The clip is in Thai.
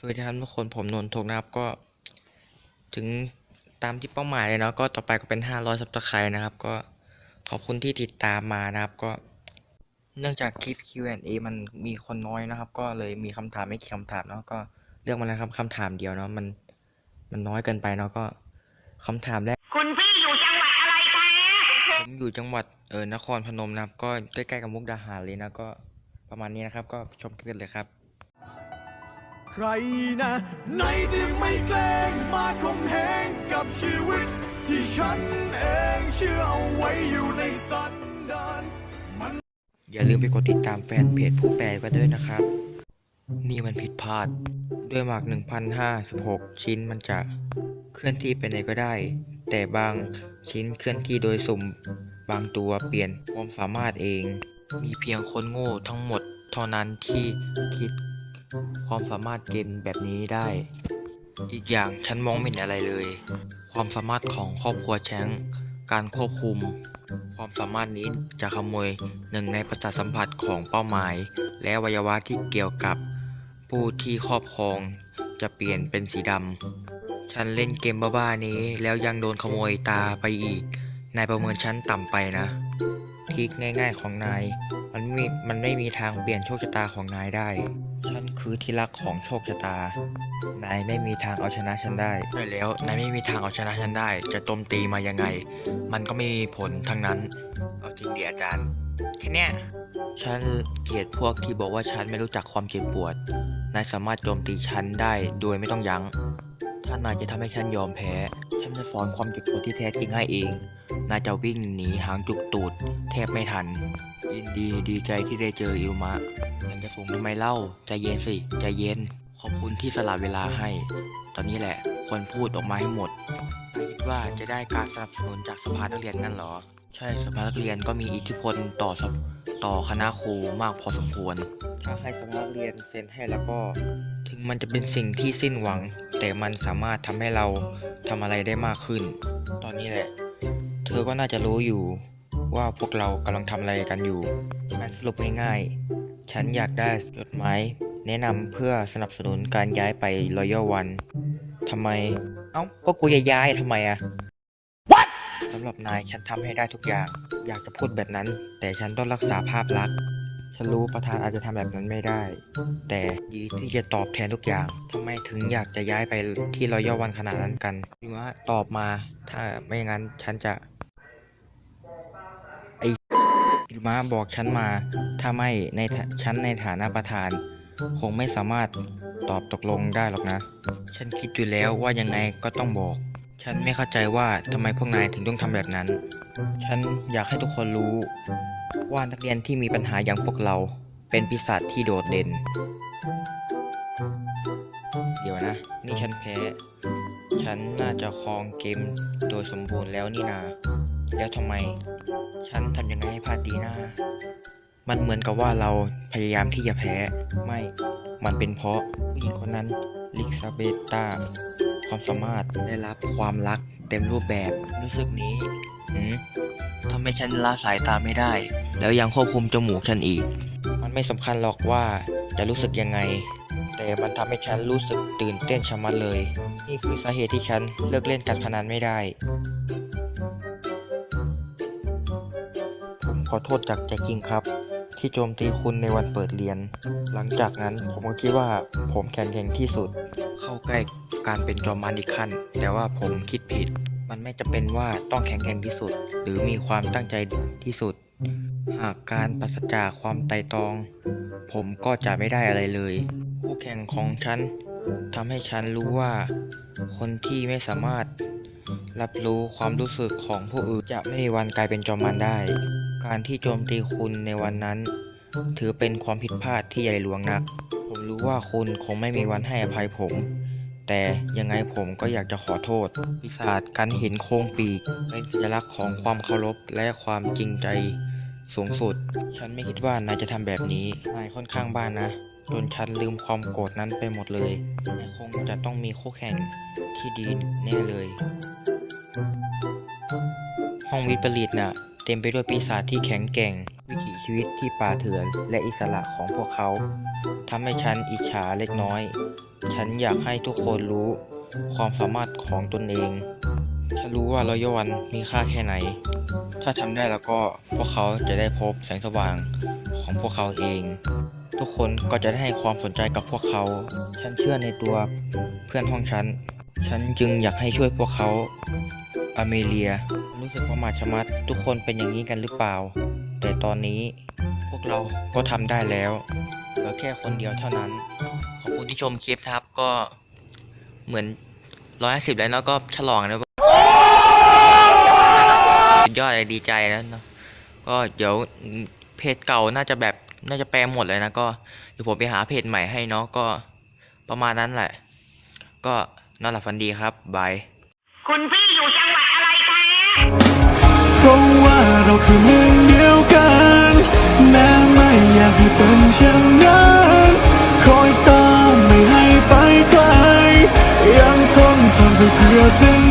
สวัสดีครับทุกคนผมนนท์ทกนะครับก็ ถึงตามที่เป้าหมายเลยเนาะก็ต่อไปก็เป็น 500 ซับสไครต์นะครับ ก็ขอบคุณที่ติดตามมานะครับ ก็ เนื่องจากคลิป Q&A มันมีคนน้อยนะครับ ก็เลยมีคำถามไม่กี่คำถามเนาะก็เลือกมาแล้วครับคำถามเดียวเนาะมันมันน้อยเกินไปเนาะก็คำถามแรกคุณพี่อยู่จังหวัดอะไรคะผมอยู่จังหวัดเออนครพนมนะครับ ก็ใกล้ๆกับมุกดาหารเลยนะก็ประมาณนี้นะครับ ก็ชมคลิปกันเลยครับ ใครนะไหนที่ไม่เกรงมาคมเหงกับชีวิต ที่ฉันเองเชื่อเอาไว้อยู่ในสันดานมันอย่าลืมไปกดติดตามแฟนเพจผู้แปลกันด้วยนะครับ นี่มันผิดพลาด ด้วยหมาก1,056ชิ้นมันจะเคลื่อนที่ไปไหนก็ได้ แต่บางชิ้นเคลื่อนที่โดยสุ่มบางตัวเปลี่ยนความสามารถเอง มีเพียงคนโง่ทั้งหมดเท่านั้นที่คิด ความสามารถเกมแบบนี้ได้ อีกอย่างฉันมองไม่เห็นอะไรเลย ความสามารถของครอบครัวแชงการควบคุม ความสามารถนี้จะขโมยหนึ่งในประสาทสัมผัสของเป้าหมาย และวัยวะที่เกี่ยวกับ ผู้ที่ครอบครองจะเปลี่ยนเป็นสีดำ ฉันเล่นเกมบ้าๆนี้แล้วยังโดนขโมยตาไปอีก นายประเมินฉันต่ำไปนะทริกง่าย ๆ ของนาย มันไม่มันไม่มีทางเปลี่ยนโชคชะตาของนายได้ ฉันคือที่รักของโชคชะตา นายไม่มีทางเอาชนะฉันได้ใช่แล้ว นายไม่มีทางเอาชนะฉันได้ จะโจมตีมายังไง มันก็ไม่มีผลทั้งนั้น เอาจริงดิอาจารย์ แค่เนี้ยฉันเกลียดพวกที่บอกว่าฉันไม่รู้จักความเจ็บปวด นายสามารถโจมตีฉันได้โดยไม่ต้องยัง้ง ถ้านายจะทำให้ฉันยอมแพ้ ฉันจะสอนความเจ็บปวดที่แท้จริงให้เองนาจะวิ่งหนีหางจุกตูด แทบไม่ทัน ยินดีดีใจที่ได้เจออิวมะยังจะสูงทำไมเล่า ใจเย็นสิ ใจเย็น ขอบคุณที่สละเวลาให้ ตอนนี้แหละ ควรพูดออกมาให้หมดนาคิดว่าจะได้การสนับสนุนจากสภานักเรียนนั่นหรอ ใช่ สภานักเรียนก็มีอิทธิพลต่อต่อคณะครูมากพอสมควร ถ้าให้สภานักเรียนเซ็นให้แล้วก็ ถึงมันจะเป็นสิ่งที่สิ้นหวัง แต่มันสามารถทำให้เราทำอะไรได้มากขึ้น ตอนนี้แหละ เธอก็น่าจะรู้อยู่ว่าพวกเรากำลังทำอะไรกันอยู่งั้นสรุปง่ายๆ ฉันอยากได้จดหมายแนะนำเพื่อสนับสนุนการย้ายไป Royal One ทำไม เอ้า ก็กูจะย้ายทำไมอะ What สำหรับนายฉันทำให้ได้ทุกอย่าง อยากจะพูดแบบนั้น แต่ฉันต้องรักษาภาพลักษณ์ ฉันรู้ประธานอาจจะทำแบบนั้นไม่ได้ แต่ดีที่จะตอบแทนทุกอย่างทำไมถึงอยากจะย้ายไปที่รอยัลวันขนาดนั้นกันพี่ว่าตอบมา ถ้าไม่งั้นฉันจะไอพี่มาบอกฉันมา ถ้าไม่ในฉันในฐานะประธาน คงไม่สามารถตอบตกลงได้หรอกนะ ฉันคิดอยู่แล้วว่ายังไงก็ต้องบอก ฉันไม่เข้าใจว่าทำไมพวกนายถึงต้องทำแบบนั้น ฉันอยากให้ทุกคนรู้ ว่านักเรียนที่มีปัญหาอย่างพวกเราเป็นปีศาจที่โดดเด่น เดี๋ยวนะ นี่ฉันแพ้ ฉันน่าจะครองเกมโดยสมบูรณ์แล้วนี่นา แล้วทำไม ฉันทำยังไงให้พลาดดีนะมันเหมือนกับว่าเราพยายามที่จะแพ้ ไม่ มันเป็นเพราะผู้หญิงคนนั้นลิซาเบตา ความสามารถได้รับความรักเต็มรูปแบบรู้สึกนี้หืมทำให้ฉันละสายตาไม่ได้ แล้วยังควบคุมจมูกฉันอีก มันไม่สำคัญหรอกว่าจะรู้สึกยังไง แต่มันทำให้ฉันรู้สึกตื่นเต้นชะมัดเลย นี่คือสาเหตุที่ฉันเลิกเล่นการพนันไม่ได้ ผมขอโทษจากใจจริงครับ ที่โจมตีคุณในวันเปิดเรียน หลังจากนั้นผมก็คิดว่าผมแข็งแกร่งที่สุด เข้าใกล้การเป็นจอมมารอีกขั้น แต่ว่าผมคิดผิด มันไม่จะเป็นว่าต้องแข็งแกร่งที่สุด หรือมีความตั้งใจที่สุด หากการปราศจากความไต่ตอง ผมก็จะไม่ได้อะไรเลย คู่แข่งของฉันทำให้ฉันรู้ว่า คนที่ไม่สามารถรับรู้ความรู้สึกของผู้อื่นจะไม่มีวันกลายเป็นจอมมารได้ การที่โจมตีคุณในวันนั้น ถือเป็นความผิดพลาดที่ใหญ่หลวงนัก ผมรู้ว่าคุณคงไม่มีวันให้อภัยผม แต่ยังไงผมก็อยากจะขอโทษ ปีศาจการเห็นโครงปีกเป็นสัญลักษณ์ของความเคารพและความจริงใจสูงสุด ฉันไม่คิดว่านายจะทำแบบนี้ นายค่อนข้างบ้านนะจนฉันลืมความโกรธนั้นไปหมดเลยนายคงจะต้องมีคู่แข่งที่ดีแน่เลย ห้องวิปริตน่ะ เต็มไปด้วยปีศาจที่แข็งแกร่ง วิถีชีวิตที่ป่าเถื่อนและอิสระของพวกเขาทำให้ฉันอิจฉาเล็กน้อย ฉันอยากให้ทุกคนรู้ความสามารถของตนเอง ฉันรู้ว่ารอยวันมีค่าแค่ไหน ถ้าทำได้แล้วก็พวกเขาจะได้พบแสงสว่างของพวกเขาเอง ทุกคนก็จะได้ให้ความสนใจกับพวกเขา ฉันเชื่อในตัวเพื่อนห้องฉัน ฉันจึงอยากให้ช่วยพวกเขา อเมเลีย รู้สึกว่ามาชะมัด ทุกคนเป็นอย่างนี้กันหรือเปล่า แต่ตอนนี้พวกเราก็ทำได้แล้วเหลือแค่คนเดียวเท่านั้น ขอบคุณที่ชมคลิปนะครับก็เหมือนร้อยสิบแล้วเนาะก็ฉลองนะสุดยอดเลยดีใจแล้วเนาะก็เดี๋ยวเพจเก่าน่าจะแบบน่าจะแปลหมดเลยนะก็เดี๋ยวผมไปหาเพจใหม่ให้เนาะก็ประมาณนั้นแหละ ก็นอนหลับฝันดีครับบายคุณพี่อยู่จังหวัดอะไรคะ เพราะว่าเราคือหนึ่งเดียวกัน แม้ไม่อยากให้เป็นเช่นนั้นคอยตามไม่ให้ไปไกล ยังทนทำเพื่อสิ่ง